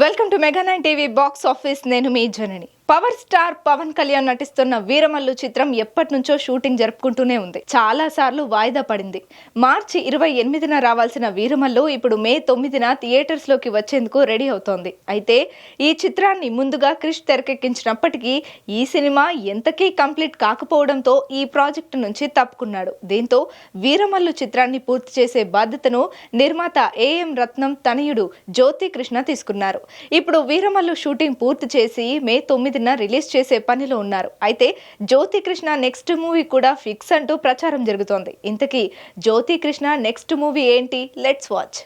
Welcome to mega nine TV box office. నేను మీ Janani. Power star Pawan Kalyan నటిస్తున్న వీరమల్లు చిత్రం ఎప్పటి నుంచో షూటింగ్ జరుపుకుంటూనే ఉంది. చాలా సార్లు వాయిదా పడింది. మార్చి ఇరవై ఎనిమిదిన రావాల్సిన వీరమల్లు ఇప్పుడు మే తొమ్మిదిన థియేటర్స్లోకి వచ్చేందుకు రెడీ అవుతోంది. అయితే ఈ చిత్రాన్ని ముందుగా క్రిష్ తెరకెక్కించినప్పటికీ ఈ సినిమా ఎంతకీ కంప్లీట్ కాకపోవడంతో ఈ ప్రాజెక్టు నుంచి తప్పుకున్నాడు. దీంతో వీరమల్లు చిత్రాన్ని పూర్తి చేసే బాధ్యతను నిర్మాత ఏఎం రత్నం తనయుడు జ్యోతి కృష్ణ తీసుకున్నారు. ఇప్పుడు వీరమల్లు షూటింగ్ పూర్తి చేసి మే తొమ్మిది తొమ్మిదిన రిలీజ్ చేసే పనిలో ఉన్నారు. అయితే జ్యోతి కృష్ణ నెక్స్ట్ మూవీ కూడా ఫిక్స్ అంటూ ప్రచారం జరుగుతోంది. ఇంతకీ జ్యోతి కృష్ణ నెక్స్ట్ మూవీ ఏంటి? లెట్స్ వాచ్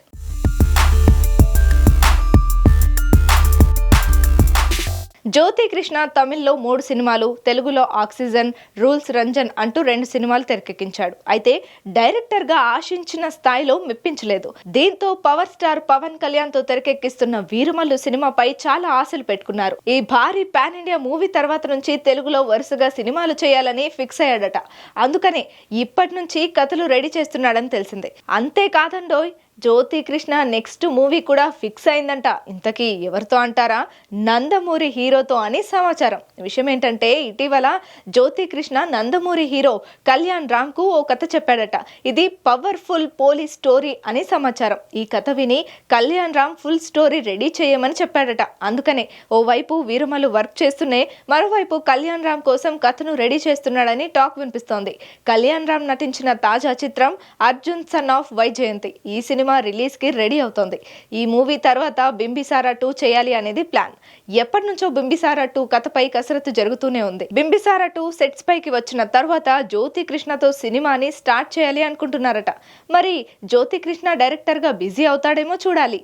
జ్యోతి కృష్ణ తమిళ్ళో మూడు సినిమాలు తెలుగులో ఆక్సిజన్ రూల్స్ రంజన్ అంటూ రెండు సినిమాలు తెరకెక్కించాడు. అయితే డైరెక్టర్గా ఆశించిన స్థాయిలో మెప్పించలేదు. దీంతో పవర్ స్టార్ పవన్ కళ్యాణ్తో తెరకెక్కిస్తున్న వీరమల్లు సినిమాపై చాలా ఆశలు పెట్టుకున్నారు. ఈ భారీ పాన్ ఇండియా మూవీ తర్వాత నుంచి తెలుగులో వరుసగా సినిమాలు చేయాలని ఫిక్స్ అయ్యాడట. అందుకనే ఇప్పటి నుంచి కథలు రెడీ చేస్తున్నాడని తెలిసిందే. అంతేకాదండోయ్ జ్యోతి కృష్ణ నెక్స్ట్ మూవీ కూడా ఫిక్స్ అయిందంట. ఇంతకీ ఎవరితో అంటారా? నందమూరి హీరోతో అని సమాచారం. విషయం ఏంటంటే ఇటీవల జ్యోతి కృష్ణ నందమూరి హీరో కళ్యాణ్ రామ్కు ఓ కథ చెప్పాడట. ఇది పవర్ఫుల్ పోలీస్ స్టోరీ అని సమాచారం. ఈ కథ విని Kalyan Ram full story ready చేయమని చెప్పాడట. అందుకనే ఓవైపు వీరమలు వర్క్ చేస్తూనే మరోవైపు కళ్యాణ్ రామ్ కోసం కథను రెడీ చేస్తున్నాడని టాక్ వినిపిస్తోంది. కళ్యాణ్ రామ్ నటించిన తాజా చిత్రం అర్జున్ సన్ ఆఫ్ వైజయంతి. ఈ సినిమా సినిమా రిలీజ్కి రెడీ అవుతోంది. ఈ మూవీ తర్వాత బింబిసారా టూ చేయాలి అనేది ప్లాన్. ఎప్పటి నుంచో బింబిసారా టూ కథపై కసరత్తు జరుగుతూనే ఉంది. బింబిసారా టూ సెట్స్ పైకి వచ్చిన తర్వాత జ్యోతి కృష్ణతో సినిమాని స్టార్ట్ చేయాలి అనుకుంటున్నారట. మరి జ్యోతి కృష్ణ డైరెక్టర్గా బిజీ అవుతాడేమో చూడాలి.